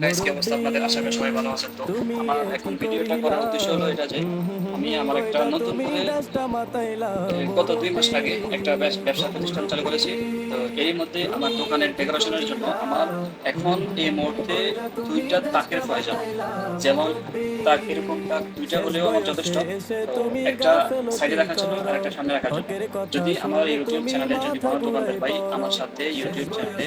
Guys কি অবস্থা আপনাদের আশা করি সবাই ভালো আছেন তো? আমার এখন ভিডিওটা করার উদ্দেশ্য হলো এটা যে আমি আমার একটা নতুন করে এ, গত দুই মাস আগে একটা ব্যবসা প্রতিষ্ঠান চালু করেছি। তো এর মধ্যে আমার দোকানের ডেকোরেশনের জন্য আমার এখন এই মুহূর্তে দুইটা তাকের প্রয়োজন যেমন তাক এরকম তাক দুইটা হলেও আমার যথেষ্ট। একটা সাইডে রাখার জন্য আর একটা সামনে রাখার জন্য। যদি আমার ইউটিউব চ্যানেলে যদি কোনো দোকানদার ভাই আমার সাথে ইউটিউব চ্যানেলে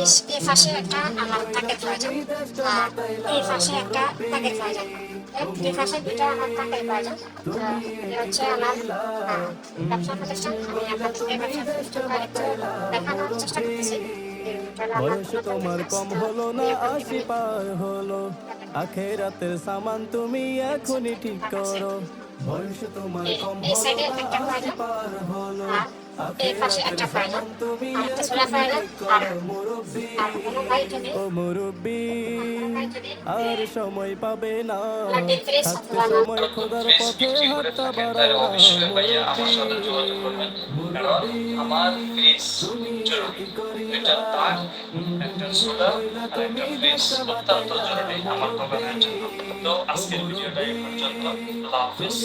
এই পাশে একটা আমার তাকে প্রয়োজন আর এই পাশে একটা তাকে প্রয়োজন এই পাশে দুটা আমার তাকে প্রয়োজন তো হচ্ছে আমার ব্যবসা প্রতিষ্ঠান। আমি আপনাদেরকে ব্যবসা প্রতিষ্ঠান একটু দেখানোর চেষ্টা করতেছি। বয়স তোমার কম হলো না আশি পার হলো। আখেরাতের সামান তুমি এখনই ঠিক করো। বয়স তোমার কম হলো না আশি পার হলো। আর এই পাশে একটা আর একটা সোলা প্রয়োজন আর আর কোনো ভাই যদি ও মুরব্বী ভাই যদি আর সময় পাবে না। থাকতে সময় খোদার পথে হাতটা আমার ফ্রিজ জরুরি একটা আর একটা ফ্রিজ অত্যন্ত জরুরি আমার দোকানের জন্য। তো আজকের ভিডিওটা এই পর্যন্ত। আল্লাহ হাফিজ।